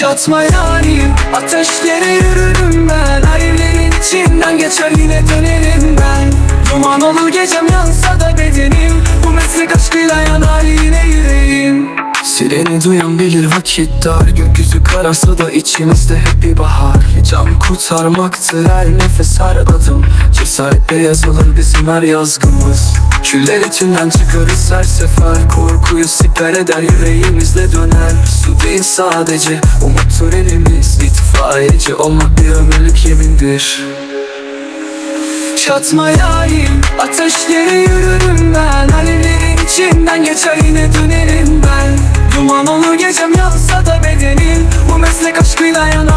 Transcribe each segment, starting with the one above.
Çatma yarim Ateşlere yürürüm ben. Alevlerin içinden geçer yine dönerim ben. Duman olur gecem yansa da bedenim. Bu meslek aşkıyla yanar yine yüreğim. Sireni duyan bilir vakit dar. Gökyüzü kararsa da içimizde hep bir bahar. Can kurtarmaktır her nefes her adım Cesaretle yazılır bizim her yazgımız. Küller içinden çıkarız her sefer. Korkuyu siper eder yüreğimizle döner. Su değil sadece umuttur elimiz İtfaiyeci olmak bir ömürlük yemindir. Çatma yarim Ateşlere yürürüm ben. Alevlerin içinden geçer yine dönerim ben. Duman olur gecem yansa da bedenim. Bu meslek aşkıyla yanar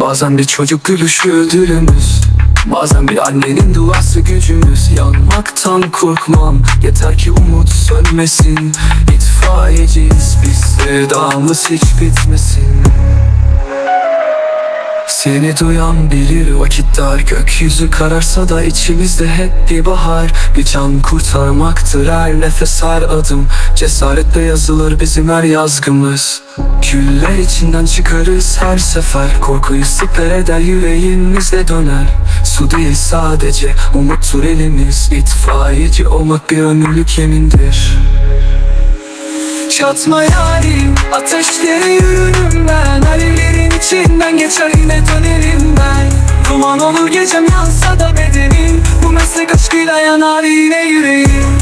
Bazen bir çocuk gülüşü ödülümüz. Bazen bir annenin duası gücümüz. Yanmaktan korkmam. Yeter ki umut sönmesin. İtfaiyeciyiz biz. Sevdamız hiç bitmesin seni duyan bilir vakit dar. Gökyüzü kararsa da içimizde hep bir bahar. Bir can kurtarmaktır her nefes her adım. Cesaretle yazılır bizim her yazgımız. Küller içinden çıkarız her sefer. Korkuyu siper eder yüreğimizde döner. Su değil sadece umuttur elimiz. İtfaiyeci olmak bir ömürlük yemindir. Çatma yarim Ateşlere yürürüm ben. Alevlerin içinden geçer yine dönerim ben. Duman olur gecem yansa da bedenim. Bu meslek aşkıyla yanar yine yüreğim.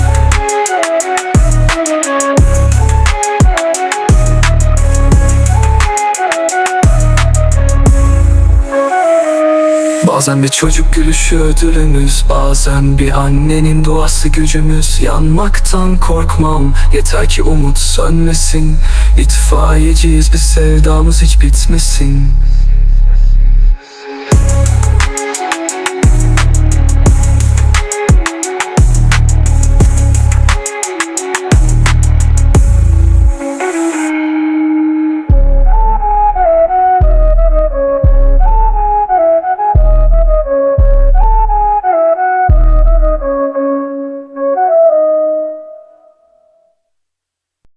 Bazen bir çocuk gülüşü ödülümüz Bazen bir annenin duası gücümüz. Yanmaktan korkmam Yeter ki umut sönmesin İtfaiyeciyiz biz sevdamız hiç bitmesin